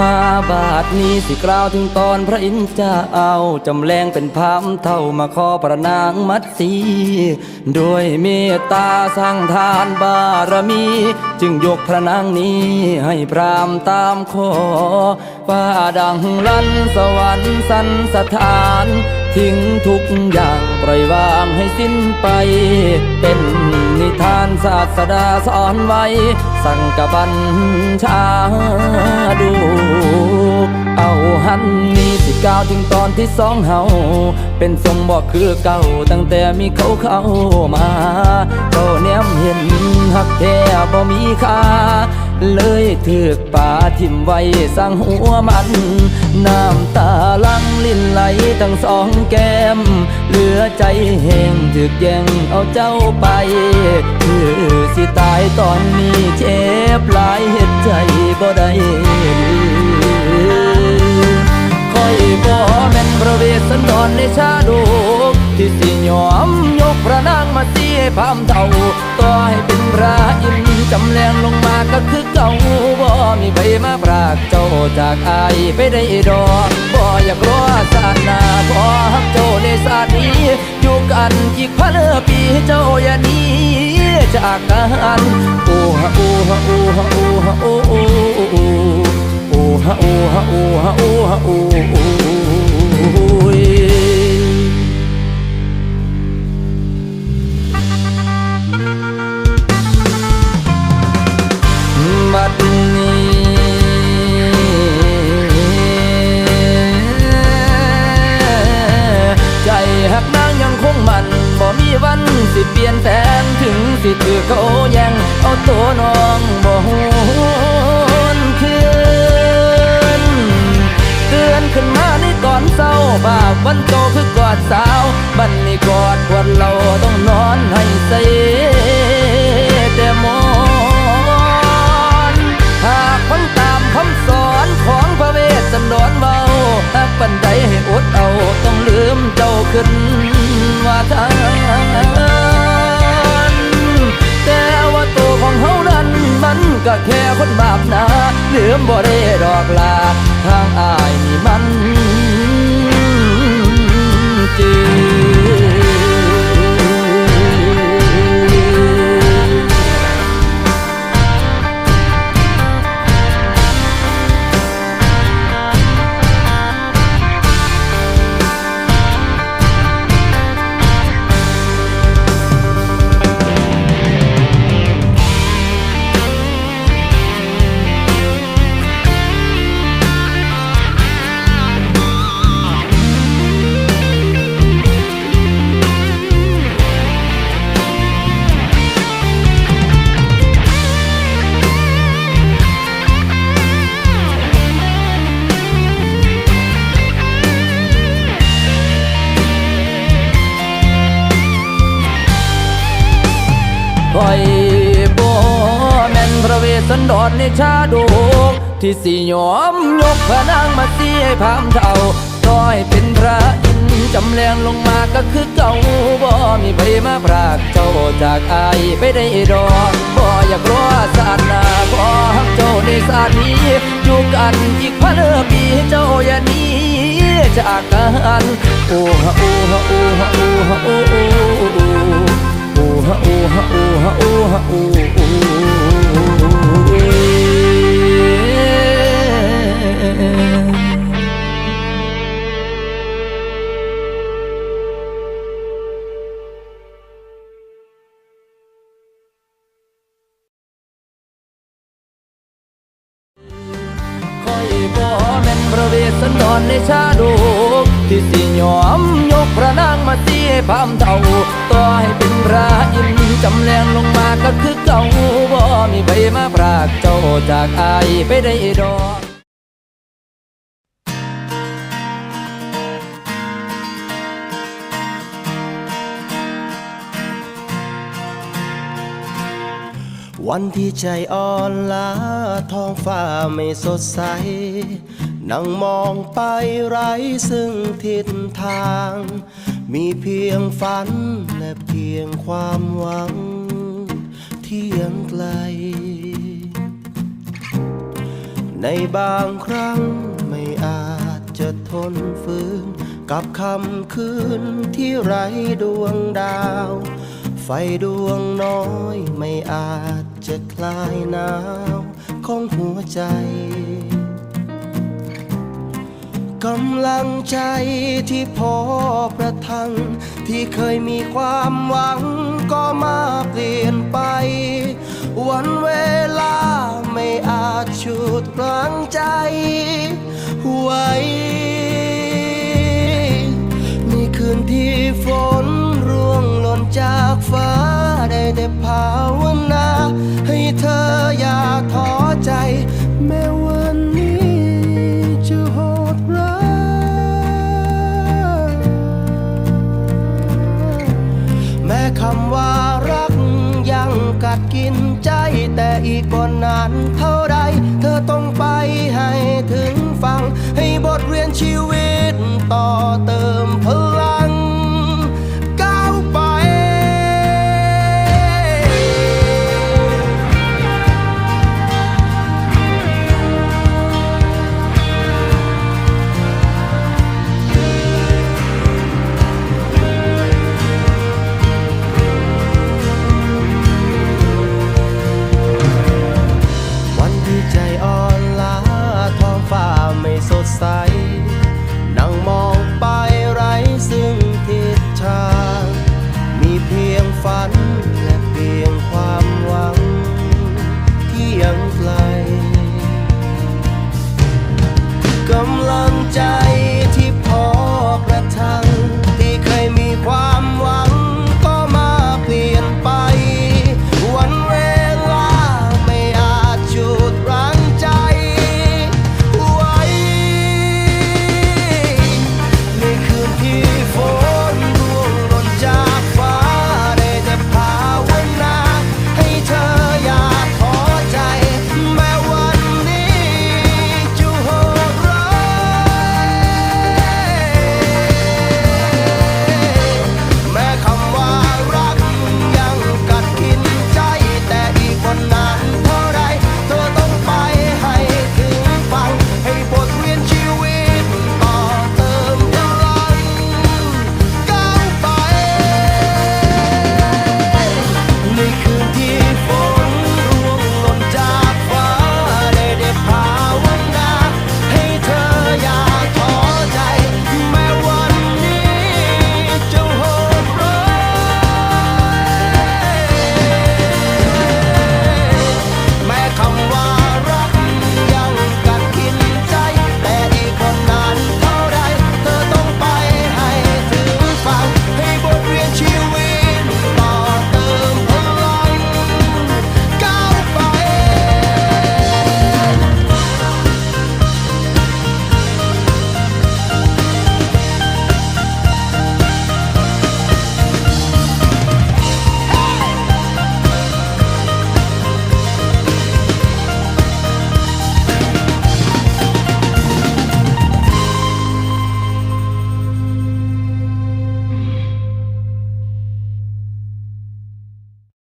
มาบาทนี้สิกล่าวถึงตอนพระอินทร์จะเอาจำแรงเป็นพามเท่ามาขอประนางมัดสีด้วยเมตตาสร้างทานบารมี จึงยกพระนางนี้ให้พรามตามขอฟ้าดังลันสวรรค์สันสถาน ทิ้งทุกอย่างปล่อยวางให้สิ้นไป เป็นนิทานศาสดาสอนไว้ สั่งกับบัญชาดูเอาหันนี้สิก้าวถึงตอนที่สองเฮาเป็นทรงบอกคือเก่าตั้งแต่มีเขาเข้ามาก็แนมเห็นหักแท้บ่มีค่าเลย ถือกป่าทิมไว้สร้างหัวมัน น้ำตาลังลิ้นไหลทั้งสองแก้ม เหลือใจแห้งถึกแย่งเอาเจ้าไป คือสิตายตอนนี้เจ็บหลายเหตุใจบ่ได้คอยบ่แม่นพระเวสสันดรในชาดก ที่สิยอมยกพระนางมาเสียพามเท่าต่อให้เป็นพระอินจำแรงลงมาก็คือเก่าบ่มีใครมาปรากเจ้าจากอายไปได้ดอกบ่อยากรอศาสนาขอฮักเจ้าในศาสนี้ อยู่กันอีกพันปีเจ้าอย่าหนี้จากกันโอ้ฮะโอ้ฮะโอ้ฮะโอ้ฮะโอ้โอ้โอ้โอ้ฮะโอ้ฮะโอ้ฮะโอ้ฮะโอ้โอ้ สิถือเขาย่งเอาตัวน้องบ่หวนคืนเตือนขึ้นมาในตอนวันโตคือกอดสาว บันนี้กอดปวดเราต้องนอนให้เสียแต่มอนหากพันตามคำสอนของพระเวสสันดรเบาหากปันใดให้อดเอาต้องลืมเจ้าขึ้น ก็แค่คนบาปนาลืมบ่ได้ดอกลาทางอายนี่มัน ดในชาดกที่สิยอมยกพระนางมาเสียพามเท่าต้อยเป็นพระอินจำแรงลงมาก็คือเก่าบ่มีใครมาพรากเจ้าจากอายไปได้ดอกบ่อยากรอสาดนาบ่ฮักเจ้าในสาดนี้อยู่กันอีกพันปีเจ้าอย่านี้จากกันโอ้ฮะโอ้ฮะโอ้ฮะโอ้ฮะโอ้ ในชาดกที่สิยอมยกพระนางมาเสียพามเท่าต่อให้เป็นพระอินจำแรงลงมาก็คือเก่าบ่มีใครมาพรากเจ้าจากอายไปได้ดอกวันที่ใจอ่อนล้าท้องฟ้าไม่สดใส นั่งมองไปไร้ซึ่งทิศทาง มีเพียงฝันและเพียงความหวัง ที่ยังไกล ในบางครั้งไม่อาจจะทนฝืน กับคำคืนที่ไร้ดวงดาว ไฟดวงน้อยไม่อาจจะคลายหนาวของหัวใจ กำลังใจที่พอประทัง ที่เคยมีความหวังก็มาเปลี่ยนไป วันเวลาไม่อาจฉุดรั้งใจไว้ในคืนที่ฝนร่วงหล่นจากฟ้าได้แต่ภาวนา ให้เธออย่าท้อใจ คำว่ารักยังกัดกินใจแต่อีกบนนานเท่าไร เธอต้องไปให้ถึงฟัง ให้บทเรียนชีวิตต่อเติมเพิ่ม